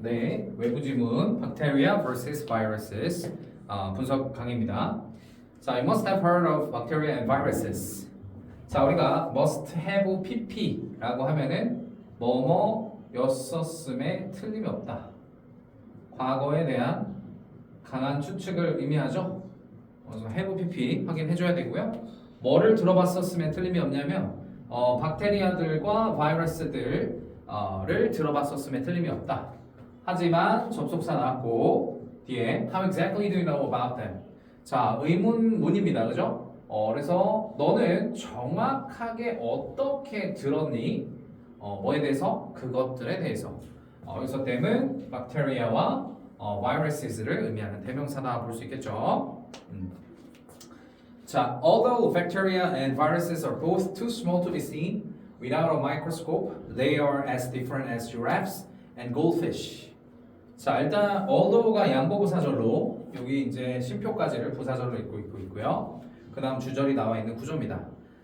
네, 외부 지문 Bacteria vs. Viruses 어, 분석 강의입니다. 자, you must have heard of bacteria and viruses. 자, 우리가 must have pp라고 하면은 뭐뭐였었음에 틀림이 없다. 과거에 대한 강한 추측을 의미하죠. 그래서 have pp 확인해줘야 되고요. 뭐를 들어봤었음에 틀림이 없냐면 어, 박테리아들과 바이러스들을 들어봤었음에 틀림이 없다. 하지만 접속사 나왔고 뒤에 How exactly do you know about them? 자 의문문입니다, 그죠? 어, 그래서 너는 정확하게 어떻게 들었니? 어, 뭐에 대해서? 그것들에 대해서. 어, 여기서 them은 박테리아와 어, viruss를 의미하는 대명사다 볼 수 있겠죠. 음. 자, although bacteria and viruses are both too small to be seen without a microscope, they are as different as giraffes and goldfish. 자, 일단 although가 양보부사절로 여기 이제 심표까지를 부사절로 읽고 있고 있고요. 그 다음 주절이 나와 있는 구조입니다.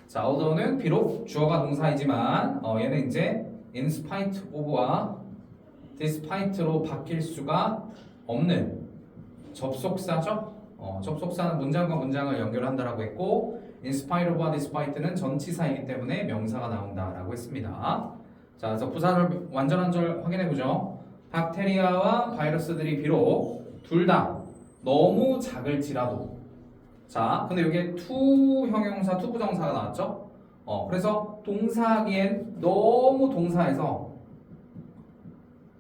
자, although는 비록 주어가 동사이지만 어, 얘는 이제 in spite of와 despite로 바뀔 수가 없는 접속사죠. 어, 접속사는 문장과 문장을 연결한다라고 했고 in spite of와 despite는 전치사이기 때문에 명사가 나온다라고 했습니다. 자, 그래서 부사를 완전한 절 확인해 보죠. 박테리아와 바이러스들이 비록 둘 다 너무 작을지라도 자, 근데 여기에 to 형용사, to 부정사가 나왔죠? 어, 그래서 동사하기엔 너무 동사에서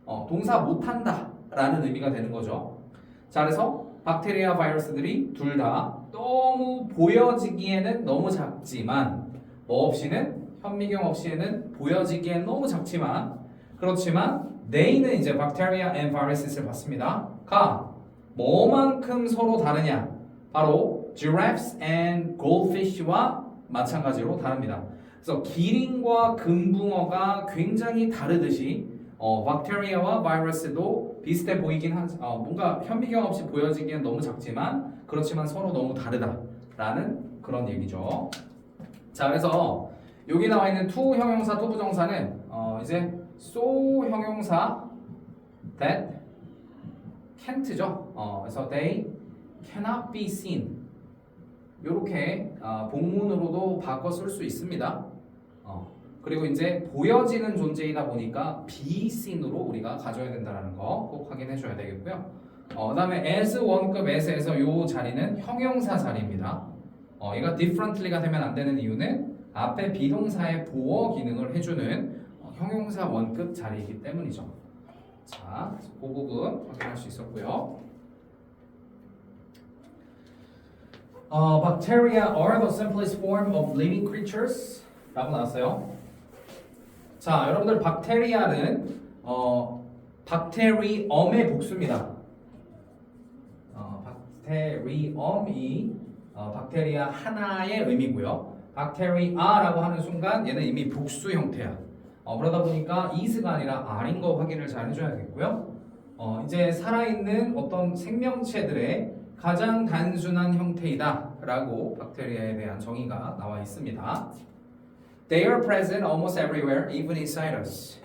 어, 동사 못한다 라는 의미가 되는 거죠. 자, 그래서 박테리아 바이러스들이 둘 다 너무 보여지기에는 너무 작지만 뭐 없이는 현미경 없이는 보여지기엔 너무 작지만 그렇지만 they는 이제 bacteria and virus를 봤습니다. 가 뭐만큼 서로 다르냐? 바로 giraffes and goldfish와 마찬가지로 다릅니다. 그래서 기린과 금붕어가 굉장히 다르듯이 어, 박테리아와 바이러스도 비슷해 보이긴 한 어, 뭔가 현미경 없이 보여지기엔 너무 작지만 그렇지만 서로 너무 다르다라는 그런 얘기죠. 자, 그래서 여기 나와 있는 to 형용사, to 부정사는 어, 이제 so 형용사 that can't죠. 어, 그래서 they cannot be seen. 이렇게 어, 복문으로도 바꿔 쓸 수 있습니다. 어, 그리고 이제 보여지는 존재이다 보니까 be seen으로 우리가 가져야 된다는 거 꼭 확인해 줘야 되겠고요. 어, 그 다음에 as 원급 as에서 이 자리는 형용사 자리입니다. 어, 얘가 differently가 되면 안 되는 이유는 앞에 비동사의 보어 기능을 해주는 어, 형용사 원급 자리이기 때문이죠. 자, 그 부분 확인할 수 있었고요. 어, bacteria are the simplest form of living creatures 라고 나왔어요. 자, 여러분들 박테리아는 어, 박테리엄의 복수입니다. 어, 박테리엄이 어, 박테리아 하나의 의미고요. 박테리아라고 하는 순간 얘는 이미 복수 형태야. 어, 그러다 보니까 is가 아니라 are인 거 확인을 잘 해줘야겠고요. 어, 이제 살아있는 어떤 생명체들의 가장 단순한 형태이다 라고 박테리아에 대한 정의가 나와 있습니다. They are present almost everywhere, even inside us.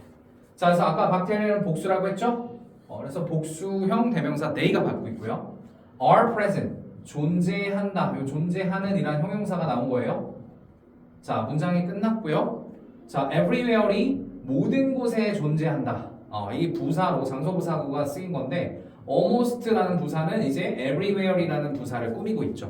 자, 그래서 아까 박테리아는 복수라고 했죠? 어, 그래서 복수형 대명사 they가 받고 있고요. are present 존재한다. 요 존재하는 이란 형용사가 나온 거예요. 자, 문장이 끝났고요. 자, everywhere이 모든 곳에 존재한다. 어, 이 부사로 장소부사구가 쓰인 건데 almost라는 부사는 이제 everywhere이라는 부사를 꾸미고 있죠.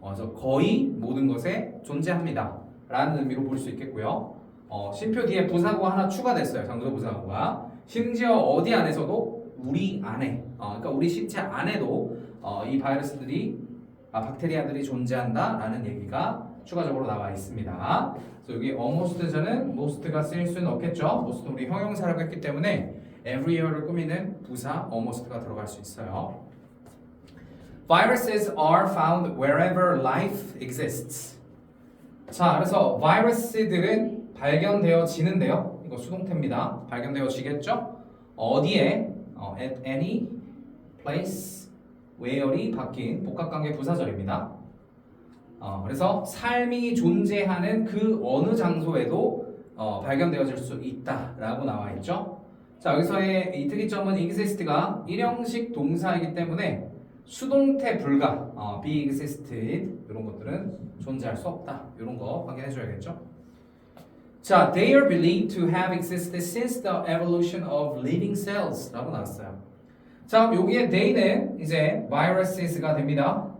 어, 그래서 거의 모든 것에 존재합니다. 라는 의미로 볼 수 있겠고요. 어, 심표 뒤에 부사구가 하나 추가됐어요. 장소부사구가. 심지어 어디 안에서도 우리 안에, 어, 그러니까 우리 신체 안에도 어, 이 바이러스들이, 아, 박테리아들이 존재한다라는 얘기가 추가적으로 나와 있습니다. 그래서 여기 almost에서는 most가 쓰일 수는 없겠죠. most 우리 형용사라고 했기 때문에 everywhere를 꾸미는 부사 almost가 들어갈 수 있어요. Viruses are found wherever life exists. 자, 그래서 바이러스들은 발견되어지는데요. 이거 수동태입니다. 발견되어지겠죠? 어디에? 어, at any place where이 바뀐 복합관계 부사절입니다. 어, 그래서 삶이 존재하는 그 어느 장소에도 어, 발견되어질 수 있다라고 나와 있죠. 자 여기서의 이 특이점은 exist가 일형식 동사이기 때문에 수동태 불가, 어, be existed 이런 것들은 존재할 수 없다. 이런 거 확인해 줘야겠죠. 자, they are believed to have existed since the evolution of living cells라고 나왔어요. 자, 여기에 they는 이제 viruses가 됩니다.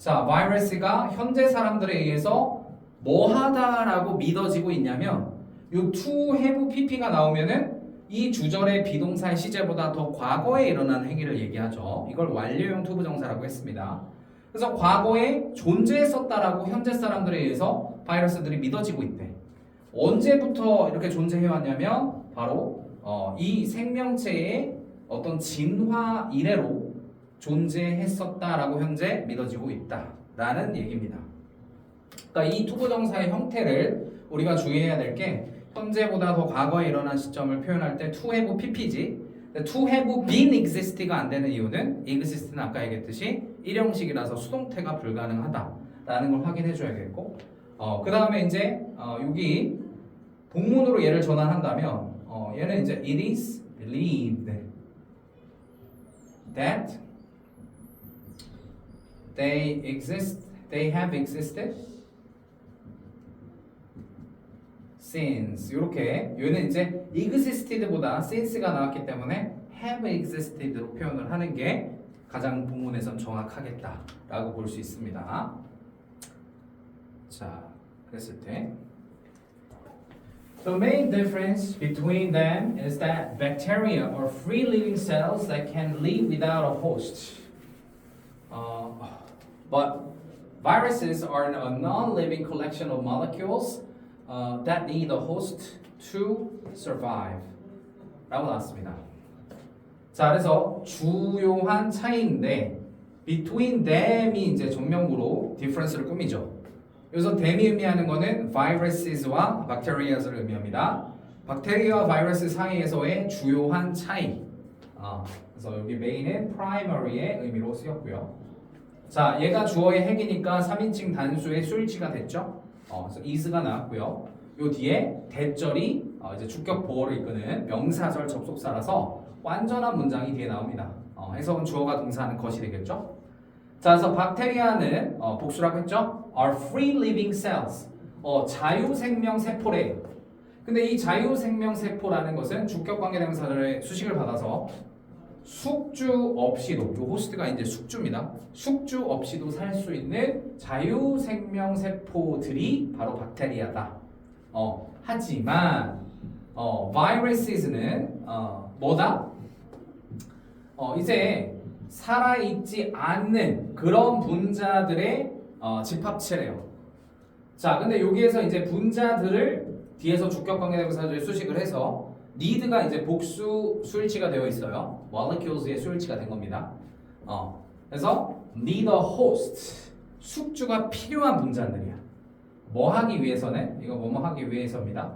자, 바이러스가 현재 사람들에 의해서 뭐하다라고 믿어지고 있냐면 요 to have pp가 나오면은 이 주절의 비동사의 시제보다 더 과거에 일어난 행위를 얘기하죠. 이걸 완료형 투부정사라고 했습니다. 그래서 과거에 존재했었다라고 현재 사람들에 의해서 바이러스들이 믿어지고 있대. 언제부터 이렇게 존재해왔냐면 바로 어, 이 생명체의 어떤 진화 이래로 존재했었다라고 현재 믿어지고 있다라는 얘기입니다. 그러니까 이 투부정사의 형태를 우리가 주의해야 될 게 현재보다 더 과거에 일어난 시점을 표현할 때 to have pp지 to have been exist가 안 되는 이유는 exist는 아까 얘기했듯이 일형식이라서 수동태가 불가능하다라는 걸 확인해 줘야겠고 어, 그 다음에 이제 어, 여기 복문으로 얘를 전환한다면 어, 얘는 이제 it is believed that they exist, they have existed since 이렇게 얘는 이제 existed보다 since가 나왔기 때문에 have existed로 표현을 하는 게 가장 본문에선 정확하겠다라고 볼 수 있습니다. 자, 그랬을 때 The main difference between them is that bacteria are free living cells that can live without a host. Uh, but viruses are a non-living collection of molecules uh, that need a host to survive. 라고 나왔습니다. 자, 그래서 주요한 차이인데 between them이 이제 정명구로 difference를 꾸미죠. 여기서 them이 의미하는 거는 viruses와 bacterias를 의미합니다. 박테리아와 바이러스 사이에서의 주요한 차이. 아, 그래서 여기 main은 primary의 의미로 쓰였고요. 자, 얘가 주어의 핵이니까 3인칭 단수의 수일치가 됐죠. 어, 그래서 is가 나왔고요. 요 뒤에 대절이 어, 이제 주격 보어를 이끄는 명사절 접속사라서 완전한 문장이 뒤에 나옵니다. 어, 해석은 주어가 동사하는 것이 되겠죠. 자, 그래서 박테리아는 어, 복수라고 했죠. are free living cells. 어, 자유생명 세포래. 근데 이 자유생명 세포라는 것은 주격 관계대명사들의 수식을 받아서 숙주 없이도 요 호스트가 이제 숙주입니다. 숙주 없이도 살 수 있는 자유 생명 세포들이 바로 박테리아다. 어, 하지만 어, viruses는 어, 뭐다? 어, 이제 살아있지 않는 그런 분자들의 어, 집합체래요. 자, 근데 여기에서 이제 분자들을 뒤에서 주격 관계대명사들이 수식을 해서 need가 이제 복수 수일치가 되어 있어요. molecules의 수일치가 된 겁니다. 어, 그래서 need a host 숙주가 필요한 분자들이야. 뭐 하기 위해서는 이거 뭐뭐 하기 위해서입니다.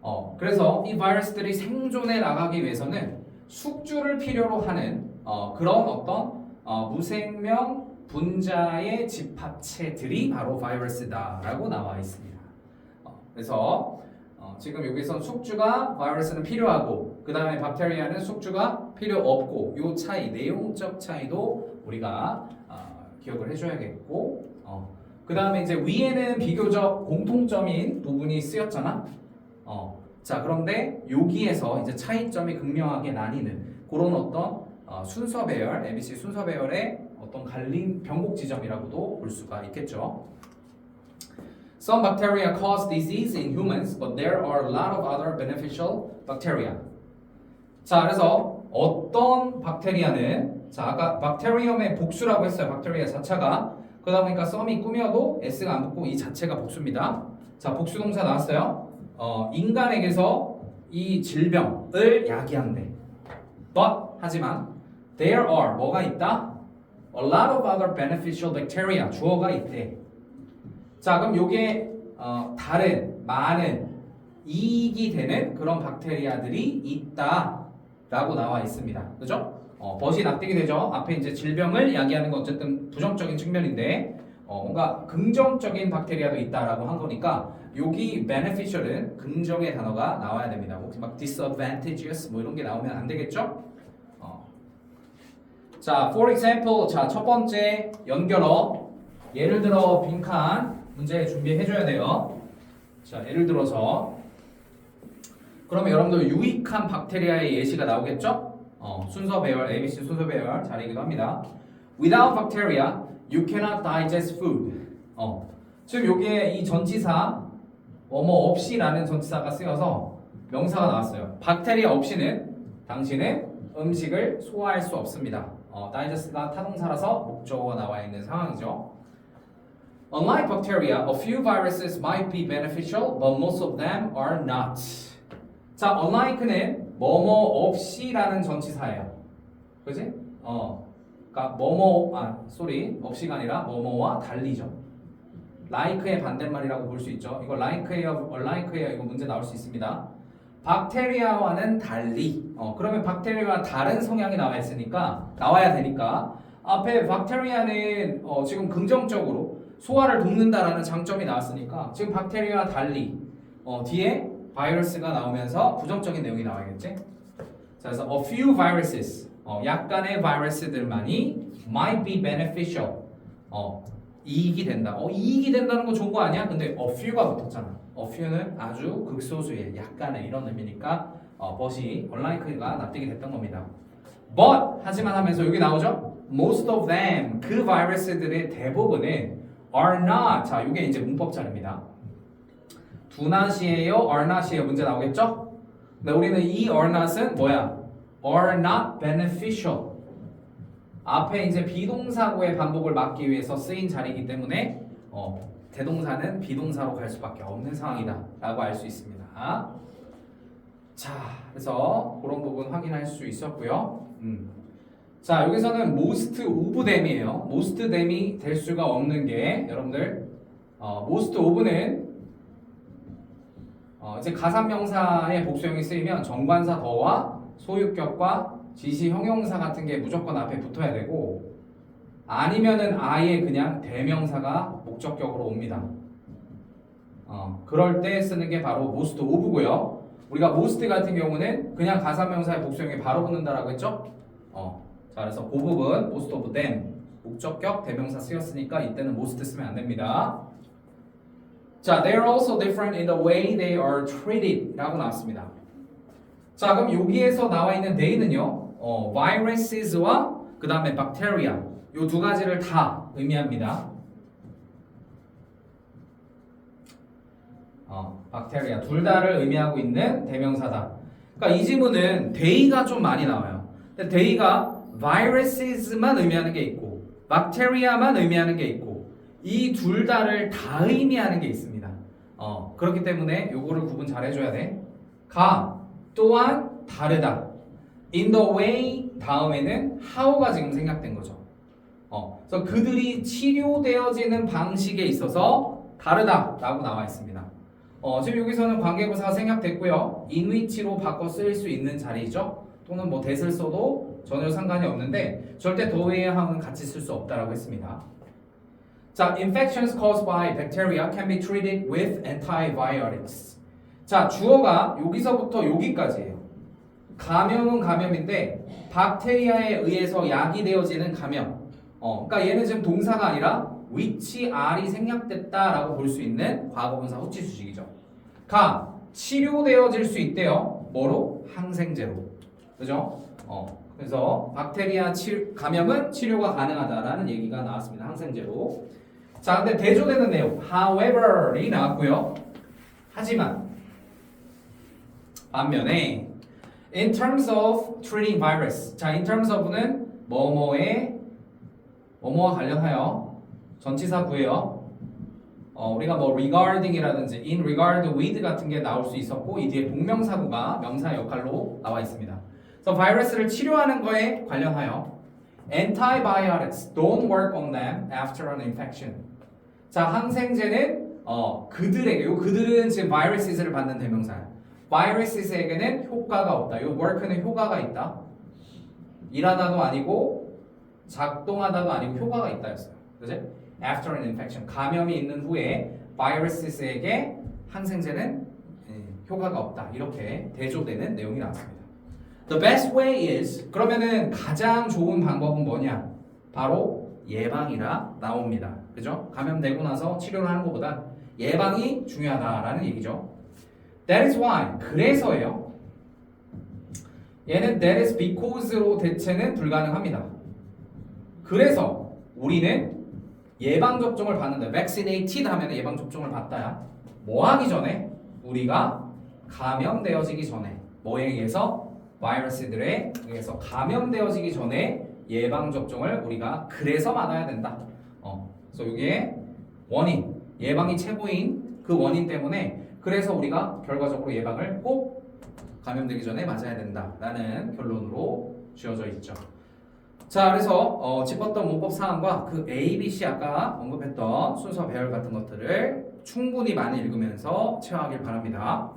어, 그래서 이 바이러스들이 생존해 나가기 위해서는 숙주를 필요로 하는 어, 그런 어떤 어, 무생명 분자의 집합체들이 바로 바이러스다라고 나와 있습니다. 어, 그래서 어, 지금 여기서 숙주가 바이러스는 필요하고 그 다음에 박테리아는 숙주가 필요 없고 요 차이 내용적 차이도 우리가 어, 기억을 해줘야겠고 어, 그 다음에 이제 위에는 비교적 공통점인 부분이 쓰였잖아. 어, 자 그런데 여기에서 이제 차이점이 극명하게 나뉘는 그런 어떤 어, 순서 배열, ABC 순서 배열의 어떤 갈림 변곡 지점이라고도 볼 수가 있겠죠. Some bacteria cause disease in humans, but there are a lot of other beneficial bacteria. 자, 그래서 어떤 박테리아는 자, 아까 박테리움의 복수라고 했어요. 박테리아 자체가 그러다 보니까 썸이 꾸며도 s가 안 붙고 이 자체가 복수입니다. 자, 복수 동사 나왔어요. 어, 인간에게서 이 질병을 야기한대. But 하지만 there are 뭐가 있다? A lot of other beneficial bacteria 주어가 있대. 자, 그럼 요게 어, 다른 많은 이익이 되는 그런 박테리아들이 있다라고 나와 있습니다. 그죠? 어, 벗이 납득이 되죠. 앞에 이제 질병을 야기하는 건 어쨌든 부정적인 측면인데 어, 뭔가 긍정적인 박테리아도 있다라고 한 거니까 여기 beneficial은 긍정의 단어가 나와야 됩니다. 혹시 막 disadvantageous 뭐 이런 게 나오면 안 되겠죠? 어. 자, for example, 자 첫 번째 연결어 예를 들어 빈칸 문제 준비해 줘야 돼요. 자, 예를 들어서 그러면 여러분들 유익한 박테리아의 예시가 나오겠죠? 어, 순서 배열, ABC 순서 배열 자리이기도 합니다. Without bacteria, you cannot digest food. 어, 지금 여기에 이 전치사 뭐뭐 없이라는 전치사가 쓰여서 명사가 나왔어요. 박테리아 없이는 당신은 음식을 소화할 수 없습니다. 어, digest가 타동사라서 목적어가 나와 있는 상황이죠. Unlike bacteria, a few viruses might be beneficial, but most of them are not. 자, unlike는 뭐뭐 없이라는 전치사예요. 그지? 어, 그러니까 뭐뭐 아, 쏘리 없이가 아니라 뭐뭐와 달리죠. like의 반대말이라고 볼 수 있죠. 이거 like예요, unlike예요. 이거 문제 나올 수 있습니다. 박테리아와는 달리. 어, 그러면 박테리아와 다른 성향이 나와 있으니까 나와야 되니까 앞에 박테리아는 어, 지금 긍정적으로 소화를 돕는다라는 장점이 나왔으니까 지금 박테리아와 달리 어, 뒤에 바이러스가 나오면서 부정적인 내용이 나와야겠지? 자, 그래서 a few viruses 어, 약간의 바이러스들만이 might be beneficial 어, 이익이 된다. 어, 이익이 된다는 건 좋은 거 아니야? 근데 a few가 붙었잖아. a few는 아주 극소수의 약간의 이런 의미니까 어, but이 unlike가 납득이 됐던 겁니다. but 하지만 하면서 여기 나오죠? most of them 그 바이러스들의 대부분은 are not 자, 이게 이제 문법 자료입니다. do not이에요, are not이에요 문제 나오겠죠? 근데 우리는 이 are not은 뭐야? are not beneficial. 앞에 이제 비동사구의 반복을 막기 위해서 쓰인 자리이기 때문에 어, 대동사는 비동사로 갈 수밖에 없는 상황이다 라고 알 수 있습니다. 자, 그래서 그런 부분 확인할 수 있었고요. 음. 자, 여기서는 most of them이에요. most them이 될 수가 없는 게 여러분들 어, most of는 어, 이제 가산명사의 복수형이 쓰이면 정관사 더와 소유격과 지시 형용사 같은 게 무조건 앞에 붙어야 되고 아니면은 아예 그냥 대명사가 목적격으로 옵니다. 어, 그럴 때 쓰는 게 바로 most of고요. 우리가 most 같은 경우는 그냥 가사명사의 복수형이 바로 붙는다라고 했죠? 어, 자 그래서 그 부분 most of them 목적격 대명사 쓰였으니까 이때는 most 쓰면 안 됩니다. 자, they are also different in the way they are treated 라고 나왔습니다. 자, 그럼 여기에서 나와 있는 they는요, 어, viruses와 그 다음에 bacteria 요 두 가지를 다 의미합니다. 어, bacteria 둘 다를 의미하고 있는 대명사다. 그러니까 이 지문은 they가 좀 많이 나와요. 근데 they가 virusses만 의미하는 게 있고, bacteria만 의미하는 게 있고, 이 둘 다를 다 의미하는 게 있습니다. 어, 그렇기 때문에 요거를 구분 잘 해줘야 돼. 가 또한 다르다. In the way 다음에는 how가 지금 생략된 거죠. 어, 그래서 그들이 치료되어지는 방식에 있어서 다르다라고 나와 있습니다. 어, 지금 여기서는 관계부사가 생략됐고요. which로 바꿔 쓰일 수 있는 자리죠. 또는 뭐 that을 써도 전혀 상관이 없는데 절대 더웨이의 how는 같이 쓸 수 없다라고 했습니다. 자, infections caused by bacteria can be treated with antibiotics. 자, 주어가 여기서부터 여기까지예요. 감염은 감염인데 박테리아에 의해서 약이 되어지는 감염. 어, 그러니까 얘는 지금 동사가 아니라 which are이 생략됐다라고 볼 수 있는 과거분사 후치 수식이죠. 가 치료되어질 수 있대요. 뭐로? 항생제로. 그죠? 어. 그래서 박테리아 치, 감염은 치료가 가능하다라는 얘기가 나왔습니다. 항생제로. 자, 근데 대조되는 내용 however이 나왔고요. 하지만 반면에 in terms of treating virus. 자, in terms of는 뭐뭐의 뭐뭐와 관련하여 전치사 구예요. 어, 우리가 뭐 regarding이라든지 in regard with 같은 게 나올 수 있었고 이 뒤에 동명사구가 명사 역할로 나와 있습니다. 그래서 바이러스를 치료하는 거에 관련하여 antibiotics don't work on them after an infection. 자, 항생제는 어, 그들에게 요 그들은 지금 viruss를 받는 대명사야. viruss에게는 효과가 없다. 요 work는 효과가 있다. 일하다도 아니고 작동하다도 아니고 효과가 있다였어요. 그지? After an infection 감염이 있는 후에 viruss에게 항생제는 예, 효과가 없다. 이렇게 대조되는 내용이 나왔습니다. The best way is 그러면은 가장 좋은 방법은 뭐냐? 바로 예방이라 나옵니다. 그죠? 감염되고 나서 치료를 하는 것보다 예방이 중요하다라는 얘기죠. That is why 그래서예요. 얘는 that is because로 대체는 불가능합니다. 그래서 우리는 예방 접종을 받는다. vaccinated 하면 예방 접종을 받다야. 뭐 하기 전에 우리가 감염되어지기 전에 뭐에 의해서 바이러스들에 의해서 감염되어지기 전에 예방 접종을 우리가 그래서 맞아야 된다. 어, 그래서 이게 원인 예방이 최고인 그 원인 때문에 그래서 우리가 결과적으로 예방을 꼭 감염되기 전에 맞아야 된다라는 결론으로 지어져 있죠. 자, 그래서 어, 짚었던 문법 사항과 그 A, B, C 아까 언급했던 순서 배열 같은 것들을 충분히 많이 읽으면서 체화하길 바랍니다.